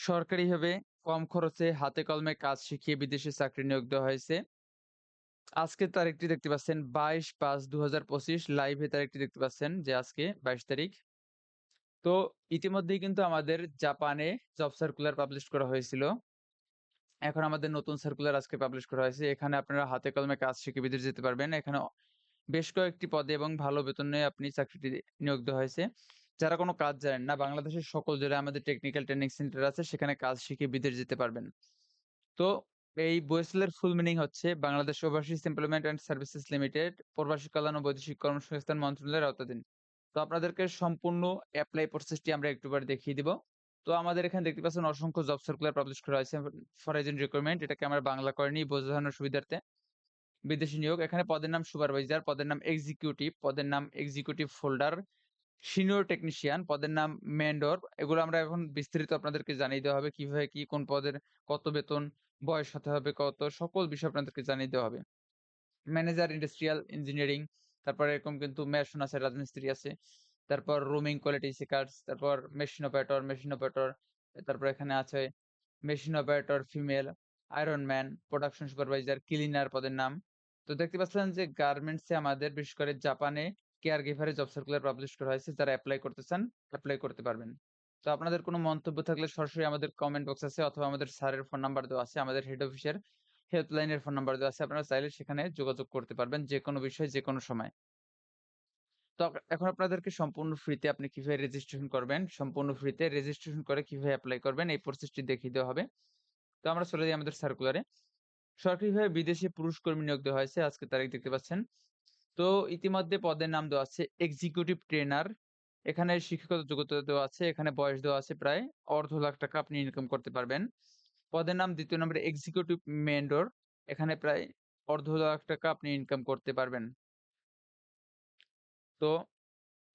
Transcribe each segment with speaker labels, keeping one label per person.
Speaker 1: সরকারিভাবে কম খরচে হাতে কলমে কাজ শিখিয়ে বিদেশে চাকরি নিয়োগ দেওয়া হয়েছে। আজকের তারিখটি দেখতে পাচ্ছেন ২২/৫/২০২৫ লাইভে তারিখটি দেখতে পাচ্ছেন যে আজকে ২২ তারিখ। তো ইতিমধ্যেই কিন্তু আমাদের জাপানে জব সার্কুলার পাবলিশ করা হয়েছিল। এখন আমাদের নতুন সার্কুলার আজকে পাবলিশ করা হয়েছে। এখানে আপনারা হাতে কলমে কাজ শিখে বিদেশ যেতে পারবেন। এখানে বেশ কয়েকটি পদে এবং ভালো বেতনে আপনি চাকরিটি নিয়োগ দেওয়া হয়েছে। যারা কোনো কাজ জানেন না বাংলাদেশের সকল জেলায় আমাদের টেকনিক্যাল ট্রেনিং সেন্টার আছে সেখানে কাজ শিখে বিদেশ যেতে পারবেন। তো এই বয়েসেলের ফুল মিনিং হচ্ছে Bangladesh overseas employment and services limited প্রবাসী কল্যাণ ও বৈদেশিক কর্মসংস্থান মন্ত্রণালয়ের আওতাধীন। তো আপনাদেরকে সম্পূর্ণ এপ্লাই প্রসেসটি আমরা একটু পরে দেখিয়ে দিব। তো আমাদের এখানে দেখতে পাচ্ছেন অসংখ্য জব সার্কুলার পাবলিশ করা হয়েছে ফর এজেন্ট রিক্রুটমেন্ট এটাকে আমরা বাংলা করেনি বোঝানোর সুবিধার্থে। বিদেশি নিয়োগ এখানে পদের নাম সুপারভাইজার, পদের নাম এক্সিকিউটিভ, পদের নাম এক্সিকিউটিভ ফোল্ডার, সিনিয়র টেকনিশিয়ান, পদের নাম মেন্ডর এগুলো আমরা এখন বিস্তারিত আপনাদেরকে জানিয়ে দেওয়া হবে কীভাবে কি কোন পদের কত বেতন, বয়স হতে হবে কত সকল বিষয় আপনাদেরকে জানিয়ে দেওয়া হবে। ম্যানেজার ইন্ডাস্ট্রিয়াল ইঞ্জিনিয়ারিং তারপরে এরকম কিন্তু মেশন আছে, রাজমিস্ত্রি আছে। তারপর রুমিং কোয়ালিটি চেকার্স, তারপর মেশিন অপারেটর, মেশিন অপারেটর তারপর এখানে আছে machine operator female, iron man, production supervisor, cleaner পদের নাম। তো দেখতে পাচ্ছেন যে গার্মেন্টসে আমাদের বিশেষ করে জাপানে কেয়ার গিভারের জব সার্কুলার পাবলিশ করা হয়েছে। যারা এপ্লাই করতে চান, এপ্লাই করতে পারবেন। তো আপনাদের কোনো মন্তব্য থাকলে সরাসরি আমাদের কমেন্ট বক্স আছে অথবা আমাদের স্যারের ফোন নাম্বার দেওয়া আছে। আমাদের হেড অফিসের হেল্পলাইনের ফোন নাম্বার দেওয়া আছে। আপনারা চাইলে সেখানে যোগাযোগ করতে পারবেন যেকোনো বিষয়ে যেকোনো সময়। তো এখন আপনাদেরকে সম্পূর্ণ ফ্রিতে আপনি কীভাবে রেজিস্ট্রেশন করবেন, সম্পূর্ণ ফ্রিতে রেজিস্ট্রেশন করে কীভাবে এপ্লাই করবেন এই প্রসেসটি দেখিয়ে দেওয়া হবে। তো আমরা চলে যাই আমাদের সার্কুলারে। সরকারিভাবে বিদেশি পুরুষ কর্মী নিয়োগ দেওয়া হয়েছে। আজকের তারিখ দেখতে পাচ্ছেন। তো ইতিমধ্যে পদের নাম দেওয়া আছে এক্সিকিউটিভ ট্রেনার। এখানে শিক্ষাগত যোগ্যতা দেওয়া আছে। এখানে বয়স দেওয়া আছে প্রায় অর্ধ লাখ টাকা আপনি ইনকাম করতে পারবেন। পদের নাম ২য় নম্বরে এক্সিকিউটিভ মেন্টর এখানে প্রায় অর্ধ লাখ টাকা আপনি ইনকাম করতে পারবেন। তো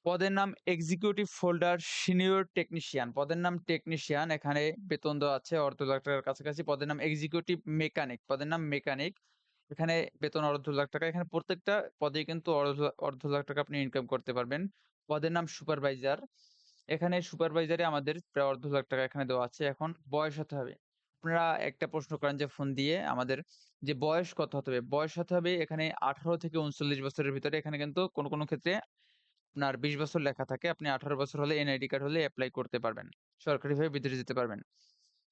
Speaker 1: পদের নাম এক্সিকিউটিভ ফোল্ডার সিনিয়র টেকনিশিয়ান পদের নাম টেকনিশিয়ান এখানে বেতন দেওয়া আছে অর্ধ লাখ টাকার কাছাকাছি পদের নাম এক্সিকিউটিভ মেকানিক পদের নাম মেকানিক এখানে বেতন অর্ধ লাখ টাকা, এখানে প্রত্যেকটা পদে কিন্তু অর্ধ লাখ টাকা আপনি ইনকাম করতে পারবেন পদের নাম সুপারভাইজার এখানে সুপারভাইজারে আমাদের প্রায় অর্ধ লাখ টাকা এখানে দেওয়া আছে এখন বয়স হতে হবে আপনারা একটা প্রশ্ন করেন যে ফোন দিয়ে আমাদের যে বয়স কত হতে হবে বয়স হতে হবে এখানে আঠারো থেকে উনচল্লিশ বছরের ভিতরে এখানে কিন্তু কোনো কোনো ক্ষেত্রে আপনার ২০ বছর লেখা থাকে। আপনি ১৮ বছর হলে এনআইডি কার্ড হলে অ্যাপ্লাই করতে পারবেন। সরকারিভাবে বিদেশে যেতে পারবেন।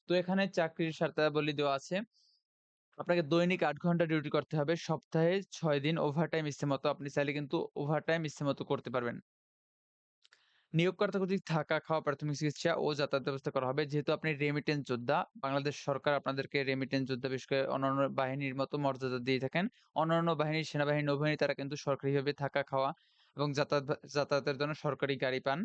Speaker 1: তো এখানে চাকরির শর্তাবলী দেওয়া আছে। আপনাকে দৈনিক আট ঘণ্টা ডিউটি করতে হবে। সপ্তাহে ৬ দিন ওভারটাইম ইচ্ছেমতো আপনি চাইলে কিন্তু ওভারটাইম ইচ্ছেমতো করতে পারবেন। নিয়োগকর্তা কর্তৃক থাকা, খাওয়া, প্রাথমিক চিকিৎসা ও যাতায়াত ব্যবস্থা করা হবে। যেহেতু আপনি রেমিটেন্স যোদ্ধা, বাংলাদেশ সরকার আপনাদেরকে রেমিটেন্স যোদ্ধা বিশেষ করে অন্যান্য বাহিনীর মতো মর্যাদা দিয়ে থাকেন। অন্যান্য বাহিনী, সেনাবাহিনী, নৌবাহিনী তারা কিন্তু সরকারিভাবে থাকা, খাওয়া এবং যাতায়াত যাতায়াতের জন্য সরকারি গাড়ি পান।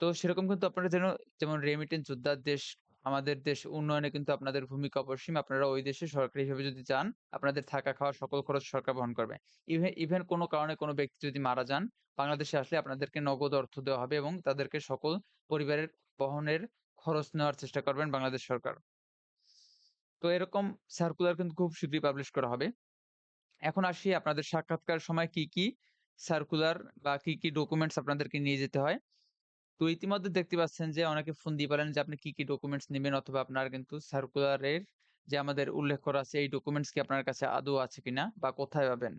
Speaker 1: তো সেরকম কিন্তু আপনারা যেন যেমন রেমিটেন্স যোদ্ধা দেশ আমাদের দেশ উন্নয়নে কিন্তু আপনাদের ভূমিকা অপরিসীম। আপনারা ওই দেশে সরকারিভাবে যদি যান, আপনাদের থাকা খাওয়া সকল খরচ সরকার বহন করবে। ইভে ইভেন কোনো কারণে কোনো ব্যক্তি যদি মারা যান, বাংলাদেশে আসলে আপনাদেরকে নগদ অর্থ দেওয়া হবে এবং তাদেরকে সকল পরিবারের বহনের খরচ নেওয়ার চেষ্টা করবেন বাংলাদেশ সরকার। তো এরকম সার্কুলার কিন্তু খুব শীঘ্রই পাবলিশ করা হবে। এখন আসি আপনাদের সাক্ষাৎকার সময় কি, কি সার্কুলার বা কি, কি ডকুমেন্টস আপনাদেরকে নিয়ে যেতে হয়। তো ইতিমধ্যে দেখতে পাচ্ছেন যে অনেকে ফোন দিয়ে বলেন যে আপনি কি, কি ডকুমেন্টস নিবেন অথবা আপনার কিন্তু সার্কুলারের যে আমাদের উল্লেখ করা আছে এই ডকুমেন্টস কি আপনার কাছে আদৌ আছে কিনা বা কোথায় পাবেন।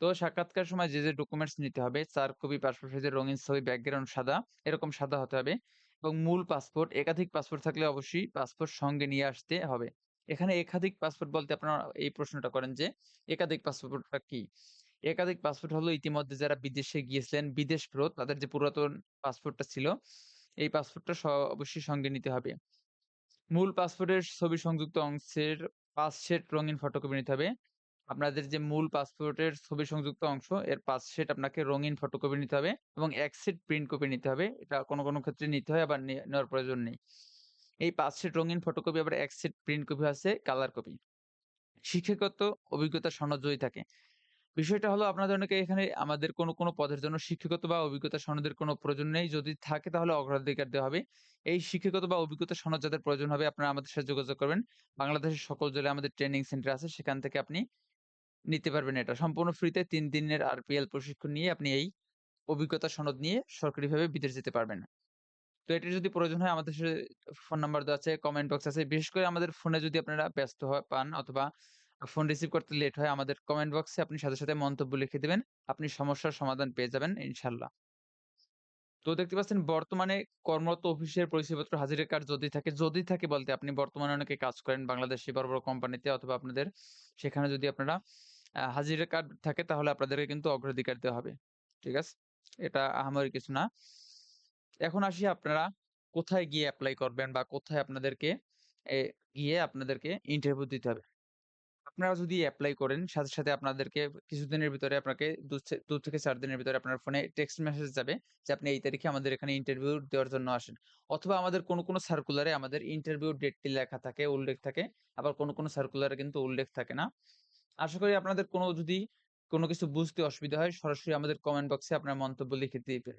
Speaker 1: তো সাক্ষাৎকার সময় যে, যে ডকুমেন্টস নিতে হবে চার কপি পাসপোর্ট সাইজের রঙিন ছবি ব্যাকগ্রাউন্ড সাদা, এরকম সাদা হতে হবে এবং মূল পাসপোর্ট একাধিক পাসপোর্ট থাকলে অবশ্যই পাসপোর্ট সঙ্গে নিয়ে আসতে হবে। এখানে একাধিক পাসপোর্ট বলতে আপনারা এই প্রশ্নটা করেন যে একাধিক পাসপোর্টটা কি? একাধিক পাসপোর্ট হলো ইতিমধ্যে যারা বিদেশে গিয়েছিলেন বিদেশ ফেরত তাদের যে পুরাতন পাসপোর্টটা ছিল, এই পাসপোর্টটা অবশ্যই সঙ্গে নিতে হবে। মূল পাসপোর্টের ছবি সংযুক্ত অংশের ৫ সেট রঙিন ফটোকপি নিতে হবে। আপনাদের যে মূল পাসপোর্টের ছবি সংযুক্ত অংশ এর ৫ সেট আপনাকে রঙিন ফটোকপি নিতে হবে এবং এক সেট প্রিন্ট কপি নিতে হবে। এটা কোনো, কোনো ক্ষেত্রে নিতে হয় আবার নেওয়ার প্রয়োজন নেই। এই পাঁচ সেট রঙিন ফটোকপি আবার এক সেট প্রিন্ট কপি আছে কালার কপি। শিক্ষাগত অভিজ্ঞতা সনদ যদি থাকে। বিষয়টা হলো আপনাদের অনেকে এখানে আমাদের কোনো, কোনো পদের জন্য শিক্ষাগত বা অভিজ্ঞতা সনদের কোনো প্রয়োজন নেই। যদি থাকে তাহলে অগ্রাধিকার দেওয়া হবে। এই শিক্ষাগত বা অভিজ্ঞতা সনদ যাদের প্রয়োজন হবে আপনারা আমাদের সাথে যোগাযোগ করবেন। বাংলাদেশের সকল জেলায় আমাদের ট্রেনিং সেন্টার আছে সেখান থেকে আপনি নিতে পারবেন এটা। সম্পূর্ণ ফ্রিতে তিন দিনের আরপিএল প্রশিক্ষণ নিয়ে আপনি এই অভিজ্ঞতা সনদ নিয়ে সরকারিভাবে বিদেশ যেতে পারবেন। তো এটির যদি প্রয়োজন হয় আমাদের সাথে ফোন নাম্বার দেওয়া আছে, কমেন্ট বক্স আছে। বিশেষ করে আমাদের ফোনে যদি আপনারা ব্যস্ত পান অথবা ফোন রিসিভ করতে লেট হয় আমাদের কমেন্ট বক্সে আপনি সাথে, সাথে মন্তব্য লিখে দিবেন। আপনি সমস্যার সমাধান পেয়ে যাবেন ইনশাআল্লাহ। তো দেখতে পাচ্ছেন বর্তমানে কর্মরত অফিসের পরিচয়পত্র হাজিরা কার্ড যদি থাকে, যদি থাকে বলতে আপনি বর্তমানে অনেকে কাজ করেন বাংলাদেশী বড়, বড় কোম্পানিতে অথবা আপনাদের সেখানে যদি আপনারা আ হাজিরা কার্ড থাকে তাহলে আপনাদেরকে কিন্তু অগ্রাধিকার দেওয়া হবে। ঠিক আছে? এটা আহামরি কিছু না। এখন আসি আপনারা কোথায় গিয়ে অ্যাপ্লাই করবেন বা কোথায় আপনাদেরকে গিয়ে আপনাদেরকে ইন্টারভিউ দিতে হবে। আপনারা যদি এপ্লাই করেন সাথে, সাথে আপনাদেরকে কিছুদিনের ভিতরে আপনাকে ২ থে ২ থেকে ৪ দিনের ভিতরে আপনার ফোনে টেক্সট মেসেজ যাবে যে আপনি এই তারিখে আমাদের এখানে ইন্টারভিউ দেওয়ার জন্য আসেন। অথবা আমাদের কোনো, কোনো সার্কুলারে আমাদের ইন্টারভিউ ডেটটি লেখা থাকে, উল্লেখ থাকে। আবার কোনো, কোনো সার্কুলারে কিন্তু উল্লেখ থাকে না। আশা করি আপনাদের কোনো যদি কোনো কিছু বুঝতে অসুবিধা হয় সরাসরি আমাদের কমেন্ট বক্সে আপনার মন্তব্য লিখে দিবেন।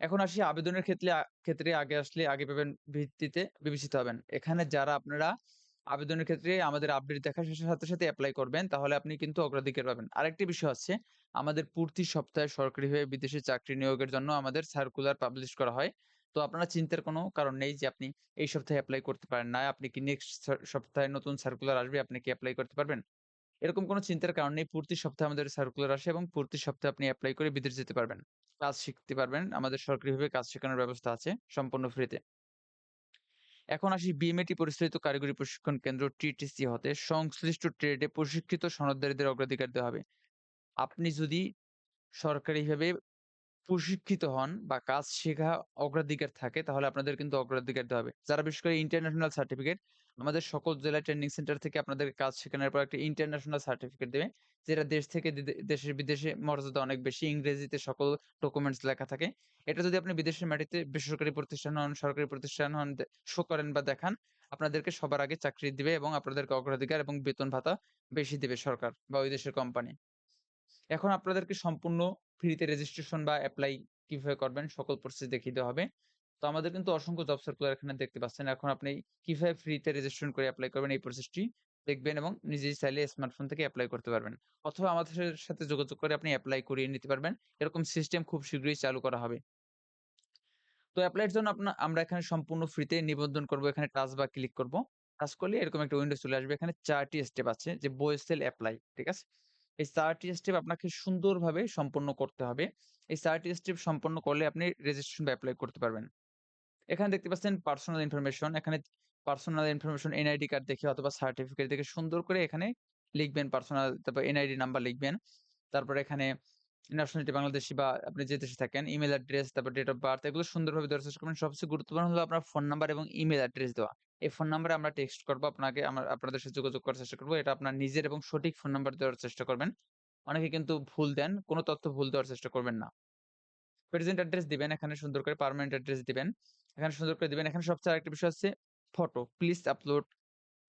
Speaker 1: এখন আসি আবেদনের ক্ষেত্রে ক্ষেত্রে আগে আসলে আগে পাবেন ভিত্তিতে বিবেচিত হবেন। এখানে যারা আপনারা আবেদনের ক্ষেত্রে আমাদের আপডেট দেখার সাথে, সাথে এপ্লাই করবেন তাহলে আপনি কিন্তু অগ্রাধিকার পাবেন। আরেকটি বিষয় হচ্ছে আমাদের প্রতি সপ্তাহে সরকারিভাবে বিদেশে চাকরি নিয়োগের জন্য আমাদের সার্কুলার পাবলিশ করা হয়। তো আপনারা চিন্তার কোনো কারণ নেই যে আপনি এই সপ্তাহে অ্যাপ্লাই করতে পারেন না। আপনি কি নেক্সট সপ্তাহে নতুন সার্কুলার আসবে আপনি কি এপ্লাই করতে পারবেন? এরকম কোনো চিন্তার কারণ নেই। প্রতি সপ্তাহে আমাদের সার্কুলার আসে এবং প্রতি সপ্তাহে আপনি অ্যাপ্লাই করে বিদেশ যেতে পারবেন। কাজ শিখতে পারবেন। আমাদের সরকারিভাবে কাজ শেখানোর ব্যবস্থা আছে সম্পূর্ণ ফ্রিতে। এখন আসি বিএমএটি পরিচালিত কারিগরি প্রশিক্ষণ কেন্দ্র টিটিসি হতে সংশ্লিষ্ট ট্রেডে প্রশিক্ষিত সনদদারীদের অগ্রাধিকার দেওয়া হবে। আপনি যদি সরকারিভাবে প্রশিক্ষিত হন বা কাজ শেখা অগ্রাধিকার থাকে তাহলে আপনাদের কিন্তু অগ্রাধিকার দেওয়া হবে। যারা বিশেষ করে ইন্টারন্যাশনাল সার্টিফিকেট আমাদের সকল জেলা ট্রেনিং সেন্টার থেকে আপনাদের কাজ শেখানোর পর একটা ইন্টারন্যাশনাল সার্টিফিকেট দেবে। যেটা দেশ থেকে দেশের বিদেশে মর্যাদা অনেক বেশি। ইংরেজিতে সকল ডকুমেন্টস লেখা থাকে। এটা যদি আপনি বিদেশের মাটিতে বেসরকারি প্রতিষ্ঠান হন, সরকারি প্রতিষ্ঠান হন শো করেন বা দেখান, আপনাদেরকে সবার আগে চাকরি দিবে এবং আপনাদেরকে অগ্রাধিকার এবং বেতন ভাতা বেশি দিবে সরকার বা ওই দেশের কোম্পানি। এখন আপনাদেরকে সম্পূর্ণ ফ্রিতে রেজিস্ট্রেশন বা অ্যাপ্লাই কীভাবে করবেন সকল প্রসেস দেখিয়ে দেওয়া হবে। তো আমাদের কিন্তু অসংখ্য জব সার্কুলার এখানে দেখতে পাচ্ছেন। এখন আপনি কীভাবে ফ্রিতে রেজিস্ট্রেশন করে এপ্লাই করবেন এই প্রসেসটি দেখবেন এবং নিজেই চাইলে স্মার্টফোন থেকে এপ্লাই করতে পারবেন। অথবা আমাদের সাথে যোগাযোগ করে আপনি এপ্লাই করিয়ে নিতে পারবেন। এরকম সিস্টেম খুব শীঘ্রই চালু করা হবে। তো এপ্লাই এর জন্য আপনা, আমরা এখানে সম্পূর্ণ ফ্রিতে নিবন্ধন করব। এখানে টাচ বা ক্লিক করব। টাচ করলে এরকম একটা উইন্ডো চলে আসবে। এখানে চারটি স্টেপ আছে যে বয়েসেল এপ্লাই। ঠিক আছে? এই চারটি স্টেপ আপনাকে সুন্দরভাবে সম্পন্ন করতে হবে। এই চারটি স্টেপ সম্পন্ন করলে আপনি রেজিস্ট্রেশন বা অ্যাপ্লাই করতে পারবেন। এখানে দেখতে পাচ্ছেন পার্সোনাল ইনফরমেশন। এখানে পার্সোনাল ইনফরমেশন এনআইডি কার্ড দেখে অথবা সার্টিফিকেট দেখে সুন্দর করে এখানে লিখবেন পার্সোনাল তারপর এনআইডি নাম্বার লিখবেন। তারপরে এখানে ন্যাশনালিটি বাংলাদেশী বা আপনি যে দেশে থাকেন, ইমেইল অ্যাড্রেস, তারপর ডেট অফ বার্থ এগুলো সুন্দরভাবে দেওয়ার চেষ্টা করবেন। সবচেয়ে গুরুত্বপূর্ণ হলো আপনার ফোন নাম্বার এবং ইমেল অ্যাড্রেস দেওয়া। এই ফোন নাম্বারে আমরা টেক্সট করব আপনাকে আমরা আপনাদের সাথে যোগাযোগ করার চেষ্টা করব এটা আপনার নিজের এবং সঠিক ফোন নাম্বার দেওয়ার চেষ্টা করবেন। অনেকে কিন্তু ভুল দেন। কোন তথ্য ভুল দেওয়ার চেষ্টা করবেন না। প্রেজেন্ট অ্যাড্রেস দিবেন, এখানে সুন্দর করে পার্মানেন্ট অ্যাড্রেস দিবেন। এখানে সুন্দর করে দিবেন। এখানে সবচেয়ে আরেকটা বিষয় হচ্ছে photo. Please upload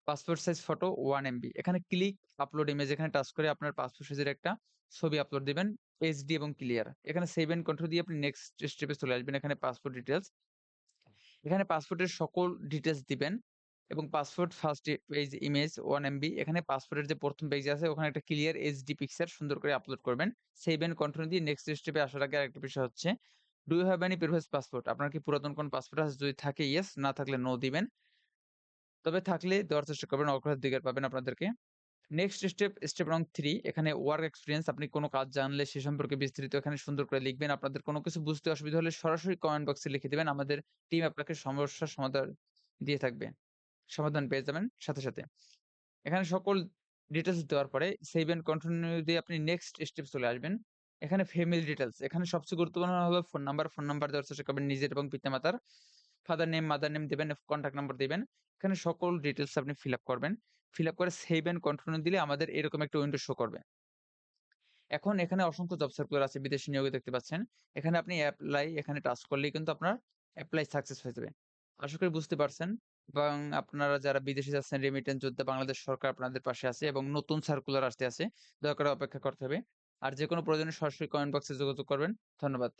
Speaker 1: passport size photo 1 MB. এখানে ক্লিক আপলোড ইমেজ এখানে টাচ করে আপনার পাসপোর্ট সাইজের একটা ছবি আপলোড দিবেন। এইচডি এবং ক্লিয়ার। এখানে সেভ এন্ড কন্ট্রোল দিয়ে আপনি নেক্সট স্টেপে চলে আসবেন। এখানে পাসপোর্ট ডিটেইলস। এখানে পাসপোর্টের সকল ডিটেইলস দিবেন এবং passport first page image 1 MB. এখানে পাসপোর্টের যে প্রথম পেজ আছে ওখানে একটা ক্লিয়ার এইচডি পিকচার সুন্দর করে আপলোড করবেন। সেভ এন্ড কন্ট্রোল দিয়ে নেক্সট স্টেপে আসার আগে আরেকটা বিষয় হচ্ছে do have any previous passport? আপনার কি পুরাতন কোন পাসপোর্ট আছে? যদি থাকে ইয়েস, না থাকলে নো দিবেন। তবে থাকলে দেওয়ার চেষ্টা করবেন অগ্রাধিকার পাবেন আপনাদেরকে। নেক্সট স্টেপ, স্টেপ নং থ্রি এখানে ওয়ার্ক এক্সপিরিয়েন্স আপনি কোনো কাজ জানলে সে সম্পর্কে বিস্তারিত এখানে সুন্দর করে লিখবেন। আপনাদের কোনো কিছু বুঝতে অসুবিধা হলে সরাসরি কমেন্ট বক্সে লিখে দিবেন। আমাদের টিম আপনাকে সমস্যার সমাধান দিয়ে থাকবে। সমাধান পেয়ে যাবেন সাথে, সাথে। এখানে সকল ডিটেইলস দেওয়ার পরে সেভ এন্ড কন্টিনিউ দিয়ে আপনি নেক্সট স্টেপ চলে আসবেন। এখানে ফ্যামিলি ডিটেইলস এখানে সবচেয়ে গুরুত্বপূর্ণ হলো ফোন নাম্বার, ফোন নাম্বার দেওয়ার চেষ্টা করবেন নিজের এবং পিতামাতার। ফাদার নেম, মাদার নেম দিবেন, কনট্যাক্ট নাম্বার দিবেন। এখানে সকল ডিটেইলস আপনি ফিল আপ করবেন। ফিল আপ করে সেভ এন্ড কন্টিনিউ দিলে আমাদের এরকম একটা উইন্ডো শো করবে। এখন এখানে অসংখ্য জব সার্কুলার আছে বিদেশি নিয়োগে দেখতে পাচ্ছেন। এখানে আপনি অ্যাপ্লাই এখানে টাচ করলেই কিন্তু আপনার অ্যাপ্লাই সাকসেস হয়ে যাবে। আশা করি বুঝতে পারছেন এবং আপনারা যারা বিদেশে যাচ্ছেন রেমিটেন্স যোদ্ধা বাংলাদেশ সরকার আপনাদের পাশে আছে এবং নতুন সার্কুলার আসতে আছে। দয়া করে অপেক্ষা করতে হবে। আর যে যেকোনো প্রয়োজনে সরাসরি কমেন্ট বক্সে যোগাযোগ করবেন। ধন্যবাদ।